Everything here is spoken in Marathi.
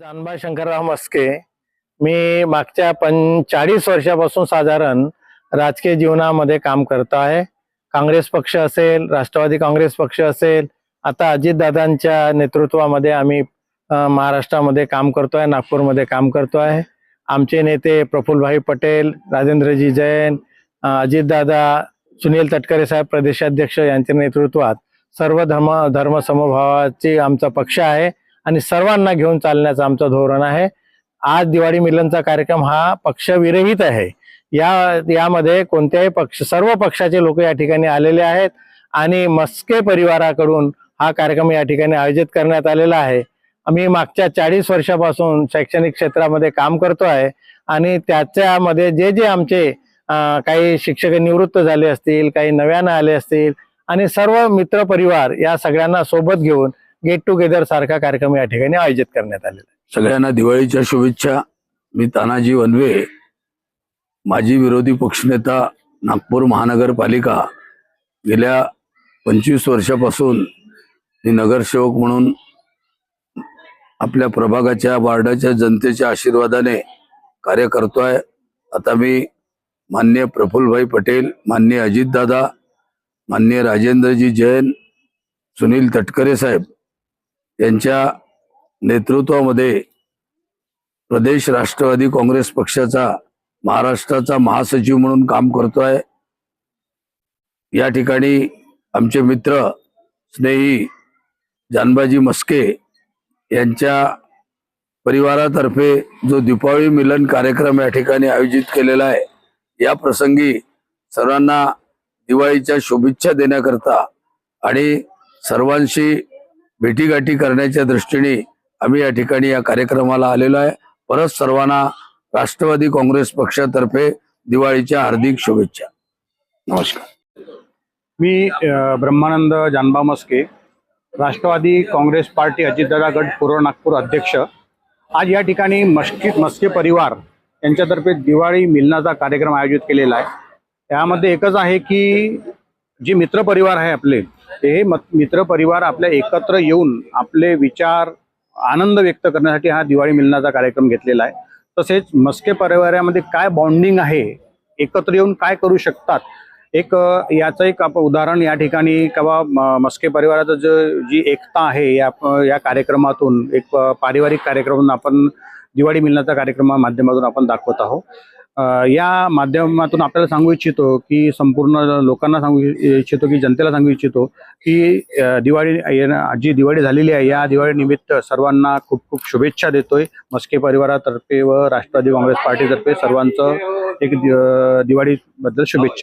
जानबा शंकरराव मस्के मी मागच्या पं चाळीस वर्षापासून साधारण राजकीय जीवनामध्ये काम करतो आहे. काँग्रेस पक्ष असेल राष्ट्रवादी काँग्रेस पक्ष असेल आता अजितदादांच्या नेतृत्वामध्ये आम्ही महाराष्ट्रामध्ये काम करतो आहे नागपूरमध्ये काम करतो आहे. आमचे नेते प्रफुल्लभाई पटेल राजेंद्रजी जैन अजितदादा सुनील तटकरे साहेब प्रदेशाध्यक्ष यांच्या नेतृत्वात सर्व धर्म धर्म समभावाची आमचा पक्ष आहे. आणि सर्वांना घेऊन चालण्याचं आमचं धोरण आहे. आज दिवाळी मिलनचा कार्यक्रम हा पक्षविरहित आहे. या यामध्ये कोणत्याही पक्ष सर्व पक्षाचे लोक या ठिकाणी आलेले आहेत आणि मस्के परिवाराकडून हा कार्यक्रम या ठिकाणी आयोजित करण्यात आलेला आहे. आम्ही मागच्या चाळीस वर्षापासून शैक्षणिक क्षेत्रामध्ये काम करतो आहे आणि त्याच्यामध्ये जे जे आमचे काही शिक्षक निवृत्त झाले असतील काही नव्यानं आले असतील आणि सर्व मित्र परिवार या सगळ्यांना सोबत घेऊन गेट टुगेदर सारखा कार्यक्रम या ठिकाणी आयोजित करण्यात आलेला आहे. सगळ्यांना दिवाळीच्या शुभेच्छा. मी तानाजी वनवे माजी विरोधी पक्षनेता नागपूर महानगरपालिका. गेल्या पंचवीस वर्षापासून मी नगरसेवक म्हणून आपल्या प्रभागाच्या वार्डाच्या जनतेच्या आशीर्वादाने कार्य करतोय. आता मी मान्य प्रफुल्लभाई पटेल मान्य अजितदादा मान्य राजेंद्रजी जैन सुनील तटकरे साहेब यांच्या नेतृत्वामध्ये प्रदेश राष्ट्रवादी काँग्रेस पक्षाचा महाराष्ट्राचा महासचिव म्हणून काम करतोय. या ठिकाणी आमचे मित्र स्नेही जानबाजी मस्के यांच्या परिवारातर्फे जो दीपावली मिलन कार्यक्रम या ठिकाणी आयोजित केलेला आहे या प्रसंगी सर्वांना दिवाळीच्या शुभेच्छा देण्याकरता आणि सर्वांशी भेटीगाठी करण्याच्या दृष्टीने आम्ही या ठिकाणी या कार्यक्रमाला आलेलो आहे. परत सर्वांना राष्ट्रवादी काँग्रेस पक्षातर्फे दिवाळीच्या हार्दिक शुभेच्छा. नमस्कार. मी ब्रह्मानंद जानबा मस्के राष्ट्रवादी काँग्रेस पार्टी अजितदादा गट पूर्व नागपूर अध्यक्ष. आज या ठिकाणी मस्के मस्के परिवार यांच्यातर्फे दिवाळी मिलनाचा कार्यक्रम आयोजित केलेला आहे. त्यामध्ये एकच आहे की जे मित्र परिवार आहे आपले ते मित्र परिवार आपल्या एकत्र येऊन आपले विचार आनंद व्यक्त करण्यासाठी हा दिवाळी मिलनाचा कार्यक्रम घेतलेला आहे. तसेच मस्के परिवारामध्ये काय बॉन्डिंग आहे एकत्र येऊन काय करू शकतात? एक याचं एक आप उदाहरण या ठिकाणी किंवा मस्के परिवाराचं जे जी एकता आहे या या कार्यक्रमातून एक पारिवारिक कार्यक्रमातून आपण दिवाळी मिलनाचा कार्यक्रमा माध्यमातून आपण दाखवत आहोत. या माध्यमातून आपल्याला सांगू इच्छितो की संपूर्ण लोकांना सांगू इच्छितो की जनतेला सांगू इच्छितो की दिवाळी जी दिवाळी झालेली आहे या दिवाळी निमित्त सर्वांना खूप खूप शुभेच्छा देतोय. मस्के परिवारातर्फे व राष्ट्रवादी काँग्रेस पार्टीतर्फे सर्वांचं एक दिवाळीबद्दल शुभेच्छा.